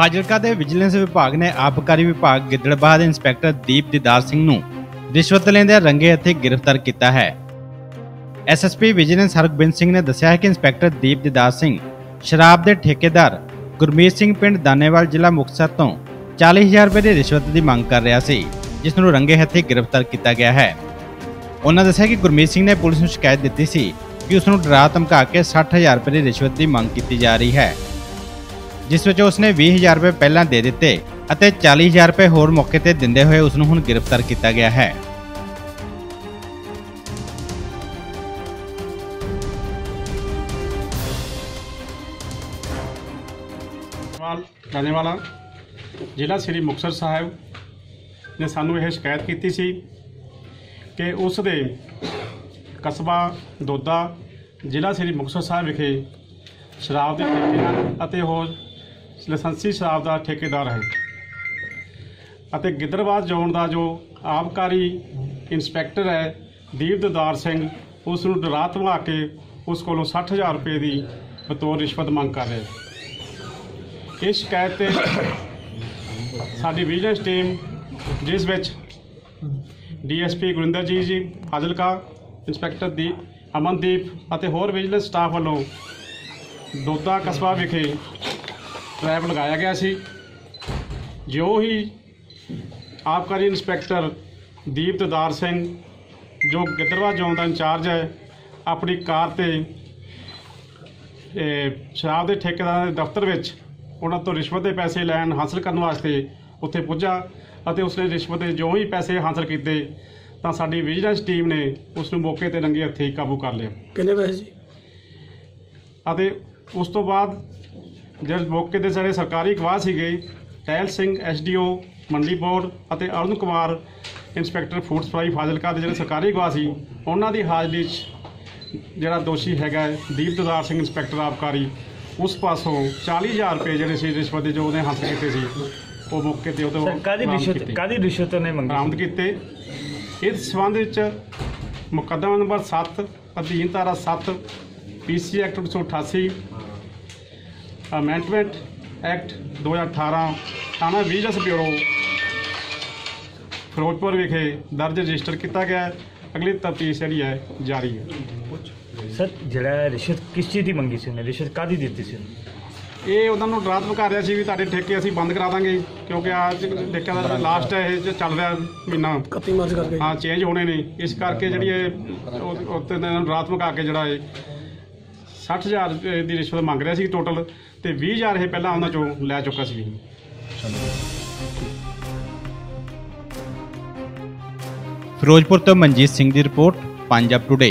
ਫਾਜ਼ਿਲਕਾ ਦੇ ਵਿਜੀਲੈਂਸ ਵਿਭਾਗ ਨੇ ਆਬਕਾਰੀ ਵਿਭਾਗ ਗਿੱਦੜਬਾਹ ਦੇ ਇੰਸਪੈਕਟਰ ਦੀਪ ਦੀਦਾਰ ਸਿੰਘ ਨੂੰ ਰਿਸ਼ਵਤ ਲੈਂਦਿਆਂ ਰੰਗੇ ਹੱਥੇ ਗ੍ਰਿਫਤਾਰ ਕੀਤਾ ਹੈ। ਐਸਐਸਪੀ ਵਿਜੀਲੈਂਸ ਹਰਗੋਬਿੰਦ ਸਿੰਘ ਨੇ ਦੱਸਿਆ ਹੈ ਕਿ ਇੰਸਪੈਕਟਰ ਦੀਪ ਦੀਦਾਰ ਸਿੰਘ ਸ਼ਰਾਬ ਦੇ ਠੇਕੇਦਾਰ ਗੁਰਮੀਤ ਸਿੰਘ ਪਿੰਡ ਦਾਨੇਵਾਲ ਜ਼ਿਲ੍ਹਾ ਮੁਕਤਸਰ ਤੋਂ 40000 ਰੁਪਏ ਦੀ ਰਿਸ਼ਵਤ ਦੀ ਮੰਗ ਕਰ ਰਿਹਾ ਸੀ, ਜਿਸ ਨੂੰ ਰੰਗੇ ਹੱਥੀਂ ਗ੍ਰਿਫਤਾਰ ਕੀਤਾ ਗਿਆ ਹੈ। ਉਹਨਾਂ ਦੱਸਿਆ ਕਿ ਗੁਰਮੀਤ ਸਿੰਘ ਨੇ ਪੁਲਿਸ ਨੂੰ ਸ਼ਿਕਾਇਤ ਦਿੱਤੀ ਸੀ ਕਿ ਉਸ ਨੂੰ ਡਰਾ ਧਮਕਾ ਕੇ 60000 ਰੁਪਏ ਦੀ ਰਿਸ਼ਵਤ ਦੀ ਮੰਗ ਕੀਤੀ ਜਾ ਰਹੀ ਹੈ। ਜਿਸ ਵਿੱਚ ਉਸਨੇ 20000 ਰੁਪਏ ਪਹਿਲਾਂ ਦੇ ਦਿੱਤੇ ਅਤੇ 40000 ਰੁਪਏ ਹੋਰ ਮੌਕੇ ਤੇ ਦਿੰਦੇ ਹੋਏ ਉਸ ਨੂੰ ਹੁਣ ਗ੍ਰਿਫਤਾਰ ਕੀਤਾ ਗਿਆ ਹੈ। ਵਾਲਾ ਜ਼ਿਲ੍ਹਾ ਸ੍ਰੀ ਮੁਕਤਸਰ ਸਾਹਿਬ ਨੇ ਸਾਨੂੰ ਇਹ ਸ਼ਿਕਾਇਤ ਕੀਤੀ ਸੀ ਕਿ ਉਸ ਦੇ ਕਸਬਾ, ਦੋਦਾ ਜ਼ਿਲ੍ਹਾ ਸ੍ਰੀ ਮੁਕਤਸਰ ਸਾਹਿਬ ਵਿਖੇ ਸ਼ਰਾਬ ਦੇ ਠੇਕੇ ਹਨ ਅਤੇ ਹੋਰ ਲਾਇਸੈਂਸੀ ਸ਼ਰਾਬ ਦਾ ਠੇਕੇਦਾਰ ਹੈ। ਅਤੇ ਗਿੱਦੜਬਾਦ ਜ਼ੋਨ ਦਾ ਜੋ ਆਬਕਾਰੀ ਇੰਸਪੈਕਟਰ ਹੈ ਦੀਪ ਦਦਾਰ ਸਿੰਘ, ਉਸ ਨੂੰ ਡਰਾ ਧਮਾ ਕੇ ਉਸ ਕੋਲੋਂ 60000 ਰੁਪਏ ਦੀ ਬਤੌਰ ਰਿਸ਼ਵਤ ਮੰਗ ਕਰ ਰਿਹਾ ਇਸ ਸ਼ਿਕਾਇਤ ਤੇ ਸਾਡੀ ਵਿਜੀਲੈਂਸ ਟੀਮ, ਜਿਸ ਵਿੱਚ ਡੀਐਸਪੀ ਗੁਰਿੰਦਰ ਜੀ ਜੀ ਫਾਜ਼ਿਲਕਾ ਇੰਸਪੈਕਟਰ ਦੀ ਅਮਨਦੀਪ ਅਤੇ ਹੋਰ ਵਿਜੀਲੈਂਸ ਸਟਾਫ ਵੱਲੋਂ ਦੋਦਾ ਕਸਬਾ ਵਿਖੇ ਟ੍ਰੈਪ ਲਗਾਇਆ ਗਿਆ ਸੀ। ਜੋ ਹੀ ਆਬਕਾਰੀ ਇੰਸਪੈਕਟਰ ਦੀਪ ਦਦਾਰ ਸਿੰਘ ਜੋ ਗਿੱਦੜਵਾ ਜ਼ੋਨ ਦਾ ਇੰਚਾਰਜ ਹੈ ਆਪਣੀ ਕਾਰ ਤੇ ਸ਼ਰਾਬ ਦੇ ਠੇਕੇਦਾਰ ਦੇ ਦਫ਼ਤਰ ਵਿੱਚ ਉਹਨਾਂ ਤੋਂ ਰਿਸ਼ਵਤ ਦੇ ਪੈਸੇ ਲੈਣ ਹਾਸਲ ਕਰਨ ਵਾਸਤੇ ਉੱਥੇ ਪੁੱਜਾ ਅਤੇ ਉਸਨੇ ਰਿਸ਼ਵਤ ਦੇ ਜੋ ਹੀ ਪੈਸੇ ਹਾਸਲ ਕੀਤੇ ਤਾਂ ਸਾਡੀ ਵਿਜੀਲੈਂਸ ਟੀਮ ਨੇ ਉਸ ਨੂੰ ਮੌਕੇ ਤੇ ਰੰਗੇ ਹੱਥੀਂ ਕਾਬੂ ਕਰ ਲਿਆ। ਕਿੰਨੇ ਪੈਸੇ ਜੀ ਅਤੇ ਉਸ ਤੋਂ ਬਾਅਦ ਜਦ ਮੌਕੇ ਤੇ ਸਾਡੇ ਸਰਕਾਰੀ ਗਵਾਹ ਸੀਗੇ ਟਹਿਲ ਸਿੰਘ ਐਸਡੀਓ ਮੰਡੀ ਬੋਰਡ ਅਤੇ Arun Kumar inspector food supply Fazilka ਦੇ ਜਿਹੜੇ ਸਰਕਾਰੀ ਗਵਾਹ ਸੀ ਉਹਨਾਂ ਦੀ ਹਾਜ਼ਰੀ 'ਚ ਜਿਹੜਾ ਦੋਸ਼ੀ ਹੈਗਾ ਦੀਪ ਦਦਾਰ ਸਿੰਘ ਇੰਸਪੈਕਟਰ ਆਬਕਾਰੀ ਉਸ ਪਾਸੋਂ 40000 ਰੁਪਏ ਜਿਹੜੇ ਸੀ ਰਿਸ਼ਵਤ ਦੇ ਜੋ ਉਹਨੇ ਹਾਸਲ ਕੀਤੇ ਸੀ ਉਹ ਮੌਕੇ ਤੇ ਉਹ ਤੋਂ ਸਰ ਕਾਦੀ ਰਿਸ਼ਵਤ। ਕਾਦੀ ਰਿਸ਼ਵਤ ਨੇ ਮੰਗੀ ਬਰਾਮਦ ਕੀਤੇ ਇਸ ਸੰਬੰਧ ਵਿੱਚ ਮੁਕੱਦਮਾ ਨੰਬਰ 7 ਅਧੀਨ ਧਾਰਾ 7 ਪੀਸੀ ਐਕਟ 1988 ਅਮੈਂਡਮੈਂਟ ਐਕਟ 2018 ਥਾਣਾ ਵਿਜੀਲੈਂਸ ਬਿਊਰੋ ਫਿਰੋਜ਼ਪੁਰ ਵਿਖੇ ਦਰਜ ਰਜਿਸਟਰ ਕੀਤਾ ਗਿਆ ਹੈ। ਅਗਲੀ ਤਫਤੀਸ਼ ਜਿਹੜੀ ਹੈ ਜਾਰੀ ਹੈ। ਸਰ ਜਿਹੜਾ ਰਿਸ਼ਵਤ ਕਿਸ ਚੀਜ਼ ਦੀ ਮੰਗੀ ਸੀ ਉਹਨੇ? ਰਿਸ਼ਵਤ ਕਾਦੀ ਦਿੱਤੀ ਸੀ? ਇਹ ਉਹਨਾਂ ਨੂੰ ਡਰਾ ਧਮਕਾ ਰਿਹਾ ਸੀ ਵੀ ਤੁਹਾਡੇ ਠੇਕੇ ਅਸੀਂ ਬੰਦ ਕਰਾ ਦਾਂਗੇ ਕਿਉਂਕਿ ਅੱਜ ਠੇਕਾ ਦਾ ਲਾਸਟ ਹੈ ਇਹ ਚੱਲ ਰਿਹਾ ਮਹੀਨਾ। 31 ਮਾਰਚ ਕਰਕੇ। ਹਾਂ ਚੇਂਜ ਹੋਣੇ ਨੇ। ਇਸ ਕਰਕੇ ਜਿਹੜੀ ਇਹ ਉਹ- ਉੱਤੇ ਇਹਨਾਂ ਨੂੰ ਰਾਤ ਮਕਾ ਕੇ ਜਿਹੜਾ ਇਹ 60000 ਰੁਪਏ ਦੀ ਰਿਸ਼ਵਤ ਮੰਗ ਰਿਹਾ ਸੀ ਟੋਟਲ ਤੇ 20000 ਇਹ ਪਹਿਲਾਂ ਉਹਨਾਂ ਚੋਂ ਲੈ ਚੁੱਕਾ ਸੀ। ਫਿਰੋਜ਼ਪੁਰ ਤੋਂ ਮਨਜੀਤ ਸਿੰਘ ਦੀ ਰਿਪੋਰਟ, ਪੰਜਾਬ ਟੁਡੇ